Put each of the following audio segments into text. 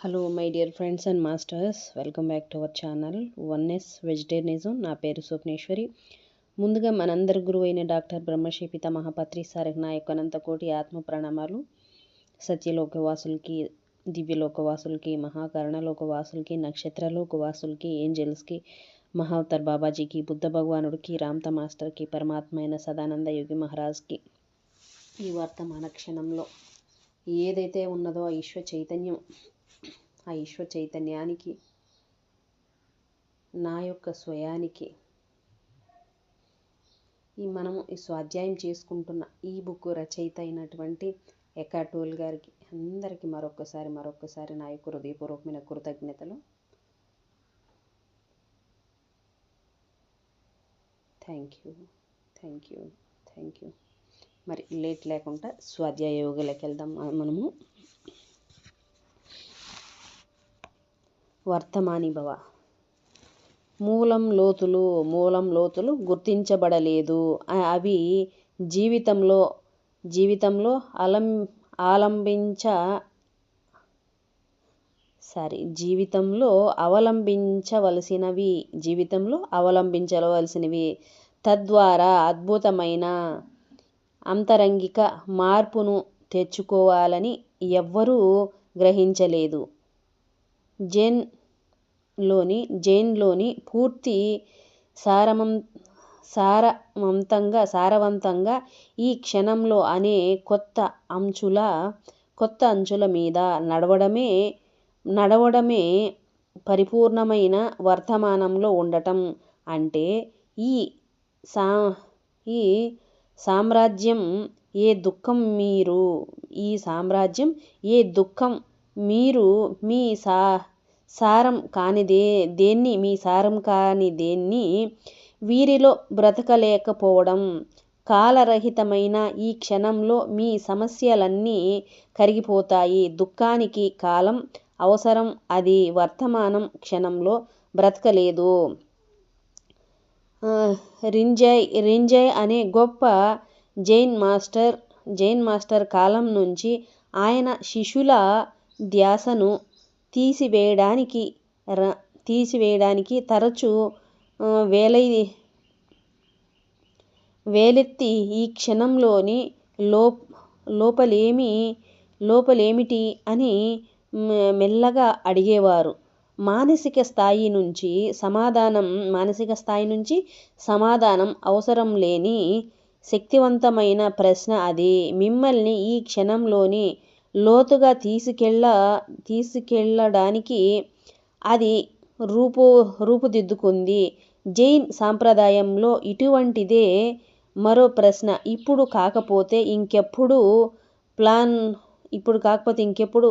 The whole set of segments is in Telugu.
Hello my dear friends and masters welcome back to our channel oneness vegetarianism నా పేరు స్వప్నేశ్వరి. ముందుగా మనందరి గురువు అయిన డాక్టర్ బ్రహ్మశ్రీ పిత మహాపత్రి సారికి నా యొక్క అనంతకోటి ఆత్మ ప్రణామాలు. సత్యలోకవాసులకి దివ్యలోకవాసులకి మహాకరణలోకవాసులకి నక్షత్రలోకవాసులకి ఏంజల్స్కి మహావతర్ బాబాజీకి బుద్ధ భగవానుడికి రామ్త మాస్టర్కి పరమాత్మ అయిన సదానంద యోగి మహారాజ్కి ఈ వర్తమాన క్షణంలో ఏదైతే ఉన్నదో ఆ ఈశ్వ చైతన్యం ఆ ఈశ్వ చైతన్యానికి నా యొక్క స్వయానికి ఈ మనము ఈ స్వాధ్యాయం చేసుకుంటున్న ఈ బుక్ రచయిత అయినటువంటి ఎకాటోల్ గారికి అందరికీ మరొకసారి మరొకసారి నా యొక్క హృదయపూర్వకమైన కృతజ్ఞతలు. Thank you thank you thank you మరి లేట్ లేకుండా స్వాధ్యాయ యోగులకు వెళ్దాం మనము. వర్తమాని భవ. మూలం లోతులు మూలం లోతులు గుర్తించబడలేదు. అవి జీవితంలో జీవితంలో అలం ఆలంబించ సారీ జీవితంలో అవలంబించవలసినవి జీవితంలో అవలంబించవలసినవి. తద్వారా అద్భుతమైన అంతరంగిక మార్పును తెచ్చుకోవాలని ఎవ్వరూ గ్రహించలేదు. జెన్ లోని జైన్లోని పూర్తి సారమం సారవంతంగా సారవంతంగా ఈ క్షణంలో అనే కొత్త అంచుల కొత్త అంచుల మీద నడవడమే నడవడమే పరిపూర్ణమైన వర్తమానంలో ఉండటం అంటే ఈ సా ఈ సామ్రాజ్యం ఏ దుఃఖం మీరు ఈ సామ్రాజ్యం ఏ దుఃఖం మీరు మీ సా సారం కానిదే దేన్ని మీ సారం కాని దేన్ని వీరిలో బ్రతకలేకపోవడం కాలరహితమైన ఈ క్షణంలో మీ సమస్యలన్నీ కరిగిపోతాయి. దుఃఖానికి కాలం అవసరం అది వర్తమానం క్షణంలో బ్రతకలేదు. రింజయ్ రింజయ్ అనే గొప్ప జైన్ మాస్టర్ జైన్ మాస్టర్ కాలం నుంచి ఆయన శిష్యుల ధ్యాసను తీసివేయడానికి ర తీసివేయడానికి తరచూ వేలై వేలెత్తి ఈ క్షణంలోని లో లోపలేమి లోపలేమిటి అని మెల్లగా అడిగేవారు. మానసిక స్థాయి నుంచి సమాధానం మానసిక స్థాయి నుంచి సమాధానం అవసరం లేని శక్తివంతమైన ప్రశ్న అది. మిమ్మల్ని ఈ క్షణంలోని లోతుగా తీసుకెళ్ళ తీసుకెళ్ళడానికి అది రూపు రూపుదిద్దుకుంది. జైన్ సాంప్రదాయంలో ఇటువంటిదే మరో ప్రశ్న. ఇప్పుడు కాకపోతే ఇంకెప్పుడు ప్లాన్ ఇప్పుడు కాకపోతే ఇంకెప్పుడు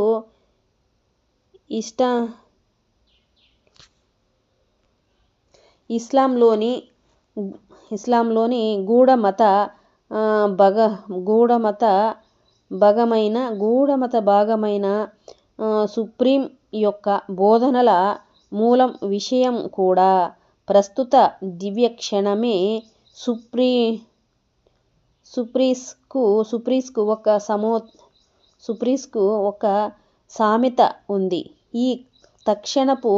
ఇష్ట ఇస్లాంలోని ఇస్లాంలోని గూఢమత భగ గూఢమత భగమైన గూఢమత భాగమైన సుప్రీం యొక్క బోధనల మూలం విషయం కూడా. ప్రస్తుత దివ్య క్షణమే సుప్రీ సుప్రీస్కు సుప్రీస్కు ఒక సమో సుప్రీస్కు ఒక సామెత ఉంది. ఈ తక్షణపు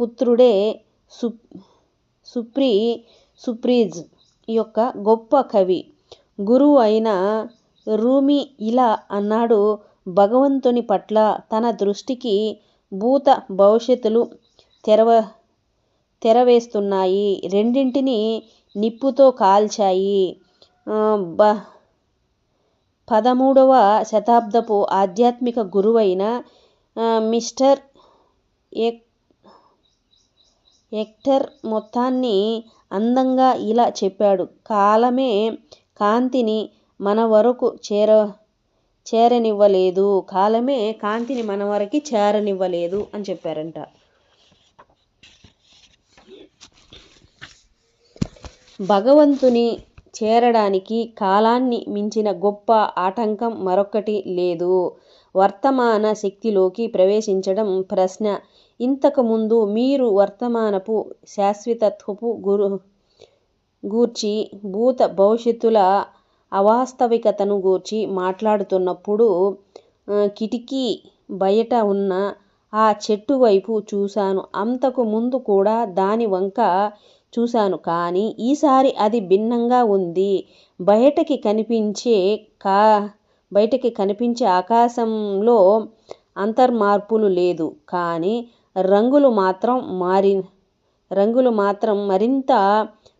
పుత్రుడే సు సుప్రీ సుప్రీజ్ యొక్క గొప్ప కవి గురువు అయిన రూమి ఇలా అన్నాడు. భగవంతుని పట్ల తన దృష్టికి భూత భవిష్యత్తులు తెరవ తెరవేస్తున్నాయి. రెండింటిని నిప్పుతో కాల్చాయి. బ పదమూడవ శతాబ్దపు ఆధ్యాత్మిక గురువైన మిస్టర్ ఎక్ ఎక్టర్ మొత్తాన్ని అందంగా ఇలా చెప్పాడు. కాలమే కాంతిని మన వరకు చేర చేరనివ్వలేదు. కాలమే కాంతిని మన వరకు చేరనివ్వలేదు అని చెప్పారంట. భగవంతుని చేరడానికి కాలాన్ని మించిన గొప్ప ఆటంకం మరొకటి లేదు. వర్తమాన శక్తిలోకి ప్రవేశించడం ప్రశ్న. ఇంతకుముందు మీరు వర్తమానపు శాశ్వతత్వపు గురు గూర్చి భూత భవిష్యత్తుల అవాస్తవికతను గూర్చి మాట్లాడుతున్నప్పుడు కిటికీ బయట ఉన్న ఆ చెట్టు వైపు చూశాను. అంతకు ముందు కూడా దాని వంక చూశాను. కానీ ఈసారి అది భిన్నంగా ఉంది. బయటకి కనిపించే కా బయటకి కనిపించే ఆకాశంలో అంతర్మార్పులు లేదు. కానీ రంగులు మాత్రం మారి రంగులు మాత్రం మరింత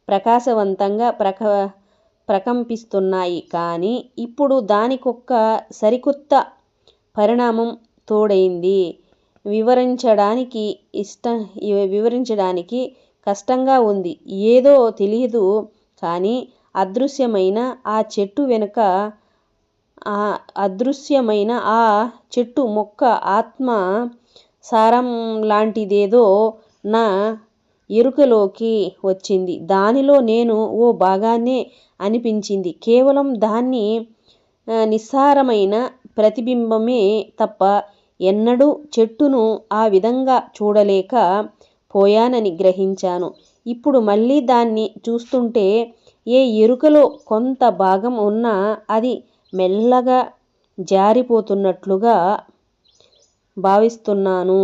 ప్రకాశవంతంగా ప్రక ప్రకంపిస్తున్నాయి. కానీ ఇప్పుడు దానికొక్క సరికొత్త పరిణామం తోడైంది. వివరించడానికి ఇష్ట వివరించడానికి కష్టంగా ఉంది. ఏదో తెలియదు కానీ అదృశ్యమైన ఆ చెట్టు వెనుక ఆ అదృశ్యమైన ఆ చెట్టు మొక్క ఆత్మ సారం లాంటిదేదో నా ఎరుకలోకి వచ్చింది. దానిలో నేను ఓ భాగాన్నే అనిపించింది. కేవలం దాన్ని నిస్సారమైన ప్రతిబింబమే తప్ప ఎన్నడూ చెట్టును ఆ విధంగా చూడలేక పోయానని గ్రహించాను. ఇప్పుడు మళ్ళీ దాన్ని చూస్తుంటే ఏ ఎరుకలో కొంత భాగం ఉన్నా అది మెల్లగా జారిపోతున్నట్లుగా భావిస్తున్నాను.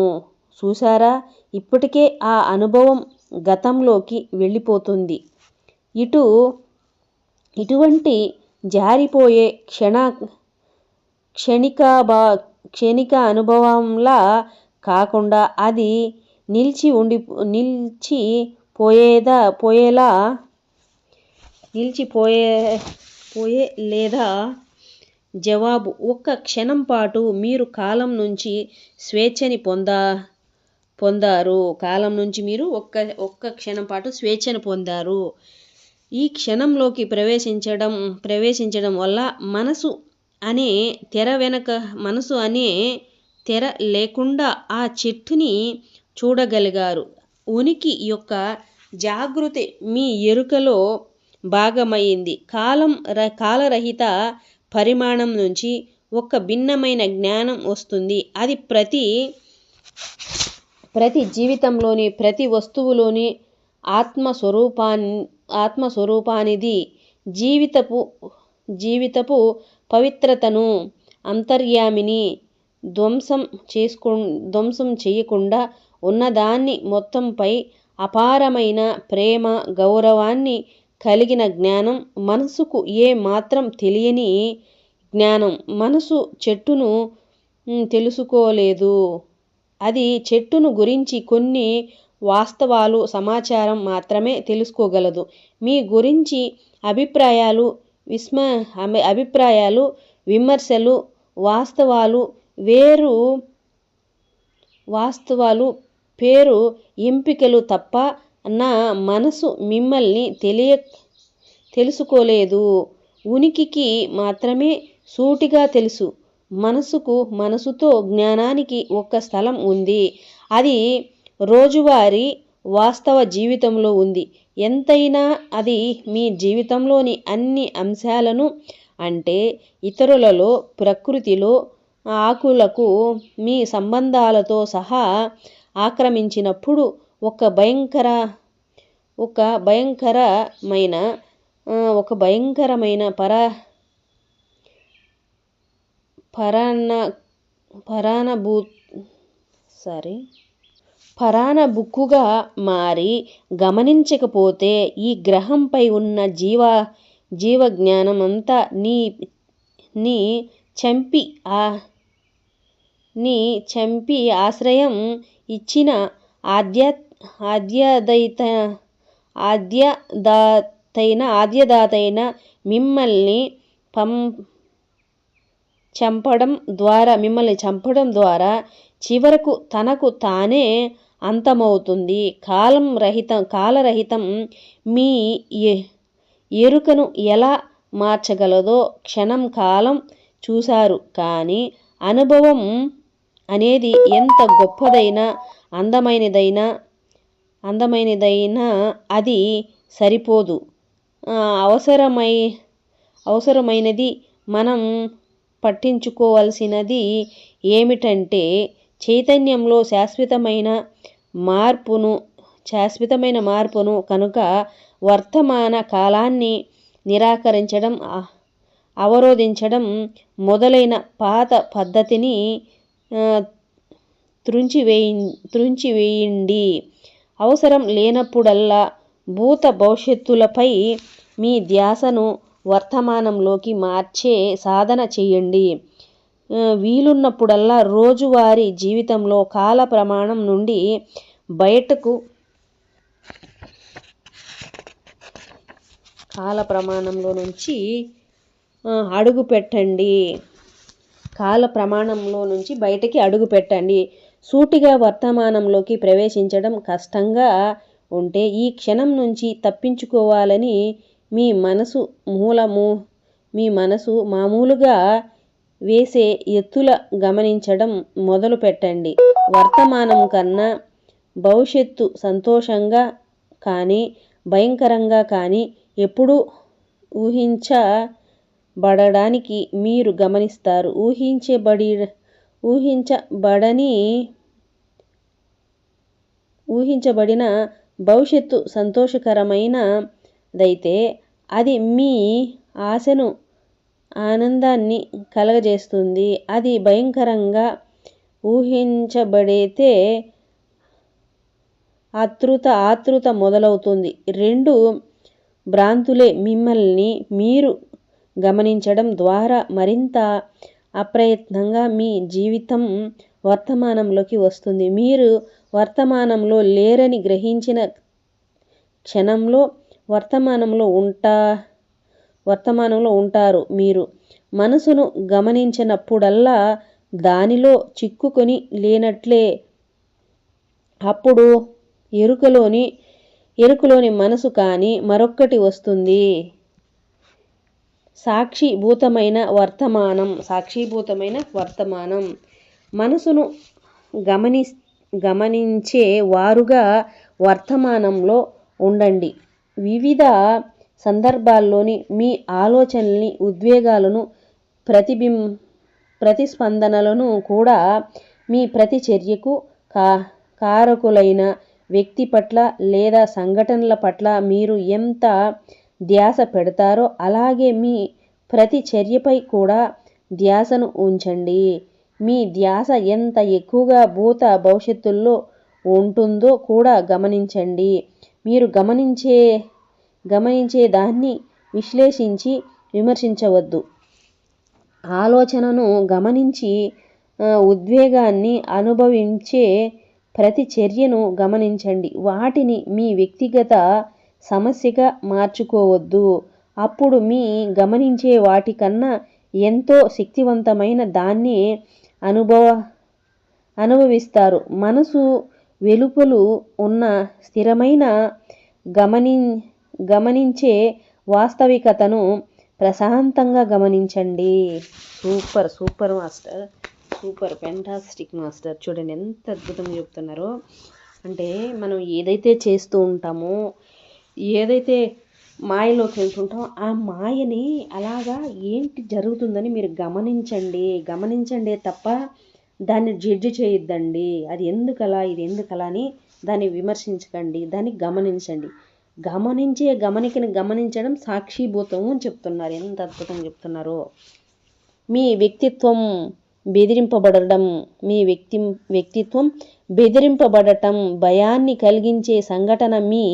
చూసారా ఇప్పటికే ఆ అనుభవం గతంలోకి వెళ్ళిపోతుంది. ఇటు ఇటువంటి జారిపోయే క్షణ క్షణిక బా క్షణిక అనుభవంలా కాకుండా అది నిలిచి ఉండి నిలిచి పోయేదా పోయేలా నిలిచిపోయే పోయే లేదా? జవాబు ఒక్క క్షణం పాటు మీరు కాలం నుంచి స్వేచ్ఛని పొందా పొందారు. కాలం నుంచి మీరు ఒక్క ఒక్క క్షణం పాటు స్వేచ్ఛను పొందారు. ఈ క్షణంలోకి ప్రవేశించడం ప్రవేశించడం వల్ల మనసు అనే తెర వెనక మనసు అనే తెర లేకుండా ఆ చెట్టుని చూడగలిగారు. ఉనికి యొక్క జాగృతి మీ ఎరుకలో భాగమైంది. కాలం ర కాలరహిత పరిమాణం నుంచి ఒక భిన్నమైన జ్ఞానం వస్తుంది. అది ప్రతి ప్రతి జీవితంలోని ప్రతి వస్తువులోని ఆత్మస్వరూపాన్ని ఆత్మస్వరూపానిది జీవితపు జీవితపు పవిత్రతను అంతర్యామిని ధ్వంసం చేసుకు ధ్వంసం చేయకుండా ఉన్నదాన్ని మొత్తంపై అపారమైన ప్రేమ గౌరవాన్ని కలిగిన జ్ఞానం మనసుకు ఏ మాత్రం తెలియని జ్ఞానం. మనసు చెట్టును తెలుసుకోలేదు. అది చెట్టును గురించి కొన్ని వాస్తవాలు సమాచారం మాత్రమే తెలుసుకోగలదు. మీ గురించి అభిప్రాయాలు విస్మ అభిప్రాయాలు విమర్శలు వాస్తవాలు వేరు వాస్తవాలు పేరు ఎంపికలు తప్ప నా మనసు మిమ్మల్ని తెలియ తెలుసుకోలేదు. ఉనికికి మాత్రమే సూటిగా తెలుసు. మనసుకు మనసుతో జ్ఞానానికి ఒక స్థలం ఉంది. అది రోజువారీ వాస్తవ జీవితంలో ఉంది. ఎంతైనా అది మీ జీవితంలోని అన్ని అంశాలను అంటే ఇతరులలో ప్రకృతిలో ఆకులకు మీ సంబంధాలతో సహా ఆక్రమించినప్పుడు ఒక భయంకర ఒక భయంకరమైన ఒక భయంకరమైన పర పరాన్న పరానభూ సారీ పరానబుక్కుగా మారి గమనించకపోతే ఈ గ్రహంపై ఉన్న జీవ జీవజ్ఞానం అంతా నీ నీ చంపి ఆ నీ చంపి ఆశ్రయం ఇచ్చిన ఆద్య ఆద్యదైత ఆద్యదాతైన ఆద్యదాతైన మిమ్మల్ని పం చంపడం ద్వారా మిమ్మల్ని చంపడం ద్వారా చివరకు తనకు తానే అంతమవుతుంది. కాలం రహితం కాలరహితం మీ ఎరుకను ఎలా మార్చగలదో క్షణం కాలం చూశారు. కానీ అనుభవం అనేది ఎంత గొప్పదైనా అందమైనదైనా అందమైనదైనా అది సరిపోదు. అవసరమై అవసరమైనది మనం పట్టించుకోవలసినది ఏమిటంటే చైతన్యంలో శాశ్వతమైన మార్పును శాశ్వతమైన మార్పును కనుక వర్తమాన కాలాన్ని నిరాకరించడం అవరోధించడం మొదలైన పాత పద్ధతిని త్రుంచివేయి త్రుంచివేయండి. అవసరం లేనప్పుడల్లా భూత భవిష్యత్తులపై మీ ధ్యాసను వర్తమానంలోకి మార్చే సాధన చేయండి. వీలున్నప్పుడల్లా రోజువారీ జీవితంలో కాల ప్రమాణం నుండి బయటకు కాల ప్రమాణంలో నుంచి అడుగు పెట్టండి. కాల ప్రమాణంలో నుంచి బయటకి అడుగు పెట్టండి. సూటిగా వర్తమానంలోకి ప్రవేశించడం కష్టంగా ఉంటే ఈ క్షణం నుంచి తప్పించుకోవాలని మీ మనసు మూలము మీ మనసు మామూలుగా వేసే ఎత్తుల గమనించడం మొదలు పెట్టండి. వర్తమానం కన్నా భవిష్యత్తు సంతోషంగా కానీ భయంకరంగా కానీ ఎప్పుడూ ఊహించబడడానికి మీరు గమనిస్తారు. ఊహించబడి ఊహించబడని ఊహించబడిన భవిష్యత్తు సంతోషకరమైనదైతే అది మీ ఆశను ఆనందాన్ని కలగజేస్తుంది. అది భయంకరంగా ఊహించబడితే ఆతృత ఆతృత మొదలవుతుంది. రెండు భ్రాంతులే మిమ్మల్ని మీరు గమనించడం ద్వారా మరింత అప్రయత్నంగా మీ జీవితం వర్తమానంలోకి వస్తుంది. మీరు వర్తమానంలో లేరని గ్రహించిన క్షణంలో వర్తమానంలో ఉంటా వర్తమానంలో ఉంటారు మీరు. మనసును గమనించినప్పుడల్లా దానిలో చిక్కుకొని లేనట్లే. అప్పుడు ఎరుకలోని ఎరుకలోని మనసు కానీ మరొక్కటి వస్తుంది. సాక్షిభూతమైన వర్తమానం సాక్షిభూతమైన వర్తమానం. మనసును గమని గమనించే వారుగా వర్తమానంలో ఉండండి. వివిధ సందర్భాల్లోని మీ ఆలోచనల్ని ఉద్వేగాలను ప్రతిబిం ప్రతిస్పందనలను కూడా మీ ప్రతి చర్యకు కా కారకులైన వ్యక్తి పట్ల లేదా సంఘటనల పట్ల మీరు ఎంత ధ్యాస పెడతారో అలాగే మీ ప్రతి చర్యపై కూడా ధ్యాసను ఉంచండి. మీ ధ్యాస ఎంత ఎక్కువగా భూత భవిష్యత్తుల్లో ఉంటుందో కూడా గమనించండి. మీరు గమనించే గమనించే దాన్ని విశ్లేషించి విమర్శించవద్దు. ఆలోచనను గమనించి ఉద్వేగాన్ని అనుభవించే ప్రతి చర్యను గమనించండి. వాటిని మీ వ్యక్తిగత సమస్యగా మార్చుకోవద్దు. అప్పుడు మీ గమనించే వాటికన్నా ఎంతో శక్తివంతమైన దాన్ని అనుభవ అనుభవిస్తారు. మనసు వెలుపలు ఉన్న స్థిరమైన గమని గమనించే వాస్తవికతను ప్రశాంతంగా గమనించండి. Super super master. Super fantastic master. చూడండి ఎంత అద్భుతంగా చెప్తున్నారో. అంటే మనం ఏదైతే చేస్తూ ఉంటామో ఏదైతే మాయలోకి వెళ్తుంటామో ఆ మాయని అలాగా ఏంటి జరుగుతుందని మీరు గమనించండి. గమనించండి తప్ప దాన్ని జడ్జి చేయొద్దండి. అది ఎందుకలా ఇది ఎందుకలా అని దాన్ని విమర్శించకండి దాన్ని గమనించండి. గమనించే గమనికని గమనించడం సాక్షిభూతం అని చెప్తున్నారు. ఎంత అద్భుతంగా చెప్తున్నారో. మీ వ్యక్తిత్వం బెదిరింపబడడం మీ వ్యక్తి వ్యక్తిత్వం బెదిరింపబడటం భయాన్ని కలిగించే సంఘటన మీ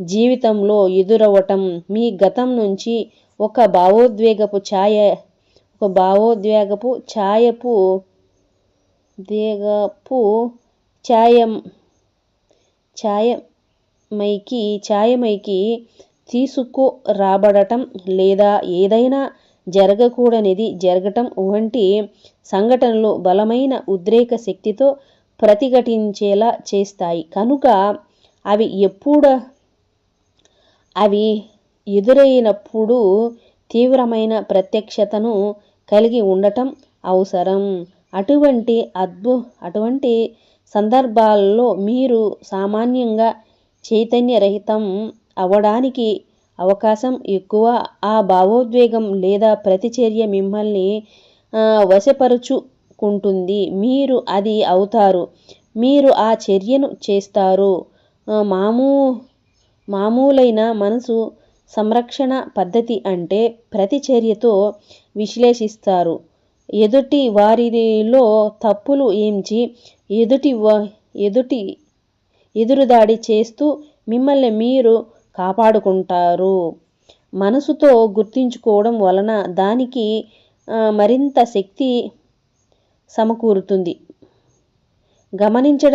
జీవితంలో ఎదురవ్వటం మీ గతం నుంచి ఒక భావోద్వేగపు ఛాయ ఒక భావోద్వేగపు ఛాయపు దిగపు ఛాయం ఛాయమైకి ఛాయమైకి తీసుకురాబడటం లేదా ఏదైనా జరగకూడనిది జరగటం వంటి సంఘటనలు బలమైన ఉద్రేక శక్తితో ప్రతిఘటించేలా చేస్తాయి. కనుక అవి ఎప్పుడు అవి ఎదురైనప్పుడు తీవ్రమైన ప్రత్యక్షతను కలిగి ఉండటం అవసరం. అటువంటి అద్భు అటువంటి సందర్భాల్లో మీరు సామాన్యంగా చైతన్యరహితం అవ్వడానికి అవకాశం ఎక్కువ. ఆ భావోద్వేగం లేదా ప్రతిచర్య మిమ్మల్ని వశపరుచుకుంటుంది. మీరు అది అవుతారు. మీరు ఆ చర్యను చేస్తారు. మామూ మామూలైన మనసు సంరక్షణ పద్ధతి అంటే ప్రతిచర్యతో విశ్లేషిస్తారు. ఎదుటి వారిలో తప్పులు ఏంచి ఎదుటి ఎదుటి ఎదురుదాడి చేస్తూ మిమ్మల్ని మీరు కాపాడుకుంటారు. మనసుతో గుర్తించుకోవడం వలన దానికి మరింత శక్తి సమకూరుతుంది. గమనించడం